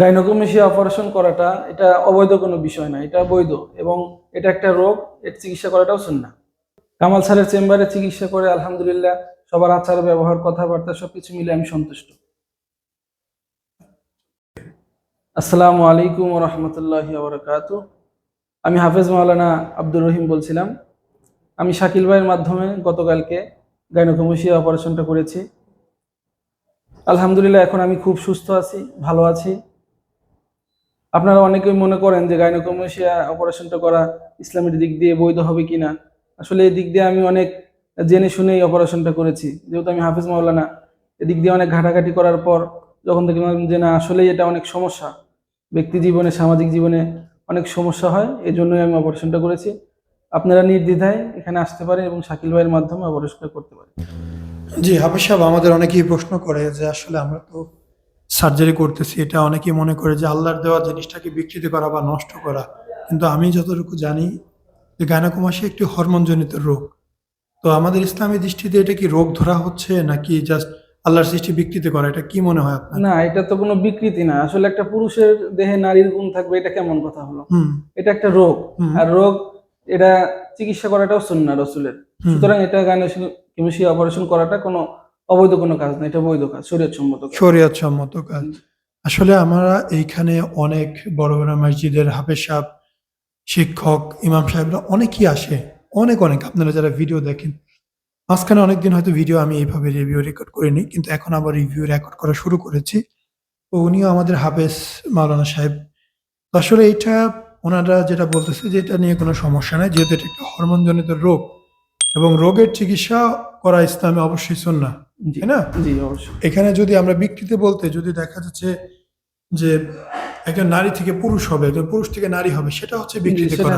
Gynaecomastia operation করাটা, এটা অবৈধ কোনো বিষয় না, এটা বৈধ এবং এটা একটা রোগ, এর চিকিৎসা করাটাও শুননা কামাল স্যারের চেম্বারে চিকিৎসা করে আলহামদুলিল্লাহ, সবার আচার, ব্যবহার, কথাবার্তা সবকিছু মিলে আমি সন্তুষ্ট। আসসালামু আলাইকুম রহমতুল্লাহ বরকাত আমি হাফেজ মাওলানা আব্দুর রহিম বলছিলাম। আমি শাকিল ভাইয়ের মাধ্যমে গতকালকে গাইনোকমেশিয়া অপারেশনটা করেছি। আলহামদুলিল্লাহ, এখন আমি খুব সুস্থ আছি, ভালো আছি। আপনারা অনেকেই মনে করেন যে গাইনোকমেশিয়া অপারেশনটা করা ইসলামের দিক দিয়ে বৈধ হবে কিনা? আসলে এই দিক দিয়ে আমি অনেক জেনে শুনেই অপারেশনটা করেছি। যেহেতু আমি হাফিজ মাওলানা, এদিক দিয়ে অনেক ঘাটাঘাটি করার পর যখন দেখলাম যে না, আসলেই এটা অনেক সমস্যা। ব্যক্তি জীবনে, সামাজিক জীবনে অনেক সমস্যা হয় এই জন্যই আমি অপারেশনটা করেছি। আপনারা নির্দ্বিধায় এখানে আসতে পারেন এবং শাকিল ভাইয়ের মাধ্যমে অপারেশনটা করতে পারেন জি, হাফিজ সাহেব, আমাদের অনেকেই প্রশ্ন করে যে আসলে আমরা তো সার্জারি করতেছি এটা অনেকেই মনে করে যে আল্লাহর দেওয়া জিনিসটাকে বিকৃতি করা বা নষ্ট করা। কিন্তু আমি যতটুকু জানি যে গায়নাকুমাসী একটি হরমোনজনিত রোগ। তো আমাদের ইসলামী দৃষ্টিতে এটা কি রোগ ধরা হচ্ছে নাকি জাস্ট আল্লাহর সৃষ্টি বিকৃতি করা? এটা কি মনে হয় আপনার? না এটা তো কোনো বিকৃতি না। আসলে একটা পুরুষের দেহে নারীর গুণ থাকবে এটা কেমন কথা হলো? এটা একটা রোগ। আর রোগ এটা চিকিৎসা করাটাও সুন্না রসুলের। সুতরাং এটা গাইনোকমেশিয়া অপারেশন করাটা কোনো অবৈধ কোনো কাজ না এটা বৈধ কাজ শরীয়ত সম্মত শরিয়াত সম্মত কাজ আসলে আমরা এইখানে অনেক বড় বড় মসজিদের হাফেজ সাহেব শিক্ষক ইমাম সাহেবরা অনেকেই আসে অনেক অনেক। আপনারা যারা ভিডিও দেখেন মাঝখানে অনেকদিন হয়তো ভিডিও আমি এইভাবে রিভিউ রেকর্ড করিনি কিন্তু এখন আবার রিভিউ রেকর্ড করা শুরু করেছি। তো উনিও আমাদের হাফেজ মাওলানা সাহেব। আসলে এটা ওনারা যেটা বলতেছে যে এটা নিয়ে কোনো সমস্যা নাই যেহেতু এটা একটা হরমোনজনিত রোগ এবং রোগের চিকিৎসা করা ইসলামে অবশ্যই সুন্নাহ জি তাই না? এখানে যদি আমরা বিকৃতি বলতে যদি দেখা যাচ্ছে যে একজন নারী থেকে পুরুষ হবে একজন পুরুষ থেকে নারী হবে সেটা হচ্ছে বিকৃতি করা।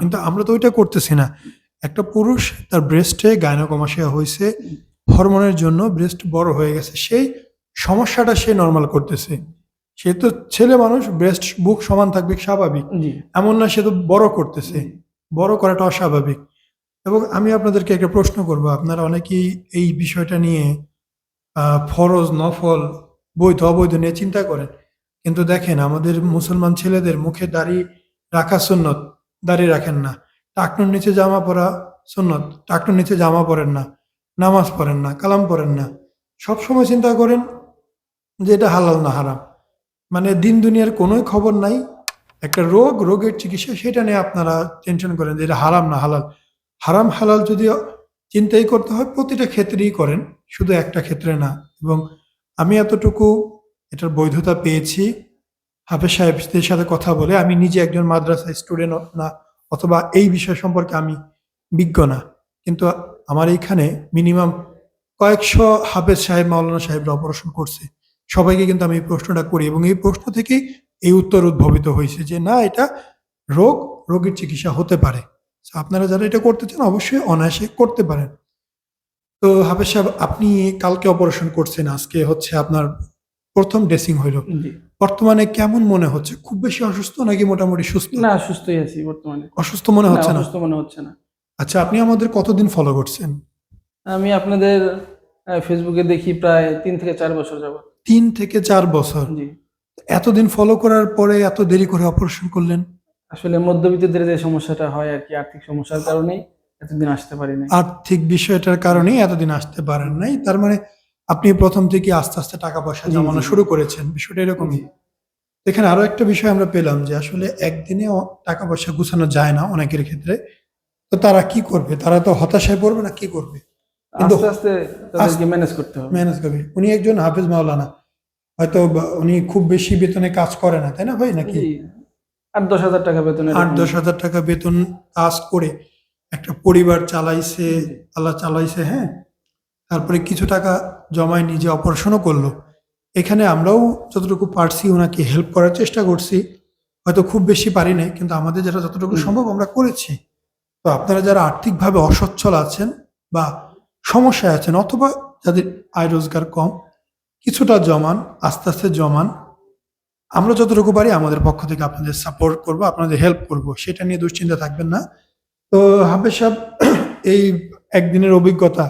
কিন্তু আমরা তো ওইটা করতেছি না। একটা পুরুষ তার ব্রেস্টে গায়নকমাশিয়া হয়েছে হরমোনের জন্য ব্রেস্ট বড় হয়ে গেছে সেই সমস্যাটা সে নর্মাল করতেছে। সে তো ছেলে মানুষ ব্রেস্ট বুক সমান থাকবে স্বাভাবিক। এমন না সে তো বড় করতেছে। বড় করাটা অস্বাভাবিক। এবং আমি আপনাদেরকে একটা প্রশ্ন করব। আপনারা অনেকেই এই বিষয়টা নিয়ে ফরজ, নফল, বৈধ, অবৈধ নিয়ে চিন্তা করেন। কিন্তু দেখেন, আমাদের মুসলমান ছেলেদের মুখে দাড়ি রাখা সুন্নত, দাড়ি রাখেন না। টাকনুর নিচে জামা পরা সুন্নত, টাকনুর নিচে জামা পরেন না, নামাজ পড়েন না, কালাম পড়েন না। সব সময় চিন্তা করেন যে এটা হালাল না হারাম। মানে দিন দুনিয়ার কোনোই খবর নাই। একটা রোগ, রোগের চিকিৎসা, সেটা নিয়ে আপনারা টেনশন করেন যে এটা হারাম না হালাল। হারাম হালাল যদি চিন্তাই করতে হয়, প্রতিটা ক্ষেত্রেই করেন, শুধু একটা ক্ষেত্রে না। এবং আমি এতটুকু এটার বৈধতা পেয়েছি। হাফেজ সাহেবদের সাথে কথা বলে আমি নিজে একজন মাদ্রাসা স্টুডেন্ট না, অথবা এই বিষয় সম্পর্কে আমি বিজ্ঞ না। কিন্তু আমার এইখানে মিনিমাম কয়েকশো হাফেজ সাহেব, মাওলানা সাহেবরা অপারেশন করছে। সবাইকে কিন্তু আমি এই প্রশ্নটা করি এবং এই প্রশ্ন থেকেই এই উত্তর উদ্ভবিত হয়েছে যে, না, এটা রোগ, রোগীর চিকিৎসা হতে পারে। আপনারা যারা এটা করতে চান অবশ্যই অনায়াসে করতে পারেন। তো হাফেজ সাহেব আপনি কালকে অপারেশন করছেন আজকে হচ্ছে আপনার প্রথম ড্রেসিং হইল। বর্তমানে কেমন মনে হচ্ছে? খুব বেশি অসুস্থ নাকি মোটামুটি সুস্থ? না সুস্থই আছি বর্তমানে। অসুস্থ মনে হচ্ছে না? অসুস্থ মনে হচ্ছে না। আচ্ছা আপনি আমাদের কতদিন ফলো করছেন? আমি আপনাদের ফেসবুকে দেখি প্রায় তিন থেকে চার বছর যাবত তিন থেকে চার বছর? জি। এতদিন ফলো করার পরে এত দেরি করে অপারেশন করলেন? আসলে মধ্যবিত্তদের যে সমস্যাটা হয় আর কি আর্থিক সমস্যার কারণেই এতদিন আসতে পারি নাই। আর্থিক বিষয়টার কারণেই এতদিন আসতে পারেন নাই। তার মানে আপনি প্রথম থেকে আস্তে আস্তে টাকা পয়সা জমানো। শুরু করেছেন। বিষয়টা এরকমই। এখানে আরও একটা বিষয় আমরা পেলাম যে আসলে একদিনে টাকা পয়সা গুছানো যায় না অনেকের ক্ষেত্রে। তো তারা কি করবে? তারা তো হতাশায় পড়বে না কি করবে? আস্তে আস্তে তাদেরকে ম্যানেজ করতে হবে। ম্যানেজ করবে। উনি একজন হাফেজ মাওলানা। হয়তো উনি খুব বেশি বেতনে কাজ করে না তাই না ভাই নাকি? আট দশ হাজার টাকা বেতনের আট দশ হাজার টাকা বেতন কাজ করে একটা পরিবার চালাইছে। আল্লাহ চালাইছে হ্যাঁ? তারপরে কিছু টাকা জমায় নিজে অপারেশনও করল। এখানে আমরাও যতটুকু পারছি ওনাকে হেল্প করার চেষ্টা করছি। হয়তো খুব বেশি পারি নাই কিন্তু আমাদের যেটা যতটুকু সম্ভব আমরা করেছি। তো আপনারা যারা আর্থিকভাবে অসচ্ছল আছেন বা সমস্যায় আছেন অথবা যাদের আয় রোজগার কম কিছুটা জমান আস্তে আস্তে জমান আমরা যতটুকু পারি আমাদের পক্ষ থেকে আপনাদের সাপোর্ট করব আপনাদের হেল্প করব সেটা নিয়ে দুশ্চিন্তা থাকবেন না। তো হাফেজ সাহেব এই একদিনের অভিজ্ঞতা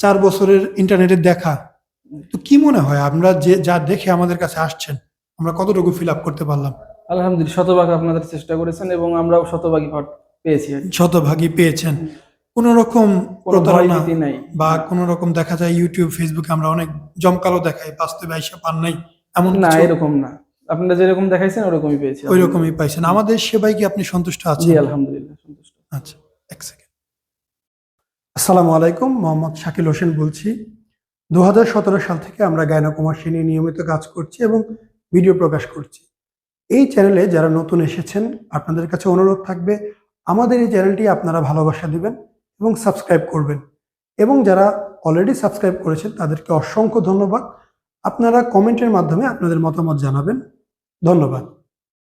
চার বছরের ইন্টারনেটে দেখা তো কি মনে হয় আমরা যে যা দেখে আমাদের কাছে আসছেন আমরা কতটুকু ফিল আপ করতে পারলাম? আলহামদুলিল্লাহ শতভাগ আপনাদের চেষ্টা করেছেন এবং আমরাও শতভাগই পেয়েছি শতভাগই পেয়েছেন। কোন রকম প্রতারণা নাই। বা কোন রকম দেখা যায় ইউটিউব ফেসবুকে আমরা অনেক জমকালো দেখাই বাস্তবে আইসা পান নাই এমন না এরকম না। আপনারা যেরকম দেখাইছেন ওরকমই পেয়েছি ওইরকমই পাইছেন। আমাদের সেবাই কি আপনি সন্তুষ্ট জি আছেন আলহামদুলিল্লাহ সন্তুষ্ট। আচ্ছা এক সেকেন্ড আসসালামু আলাইকুম মোহাম্মদ শাকিল হোসেন বলছি। দু হাজার সতেরো সাল থেকে আমরা গায়নাকুমাসী নিয়ে নিয়মিত কাজ করছি এবং ভিডিও প্রকাশ করছি। এই চ্যানেলে যারা নতুন এসেছেন আপনাদের কাছে অনুরোধ থাকবে আমাদের এই চ্যানেলটি আপনারা ভালোবাসা দিবেন এবং সাবস্ক্রাইব করবেন। এবং যারা অলরেডি সাবস্ক্রাইব করেছেন তাদেরকে অসংখ্য ধন্যবাদ। আপনারা কমেন্টের মাধ্যমে আপনাদের মতামত জানাবেন। ধন্যবাদ।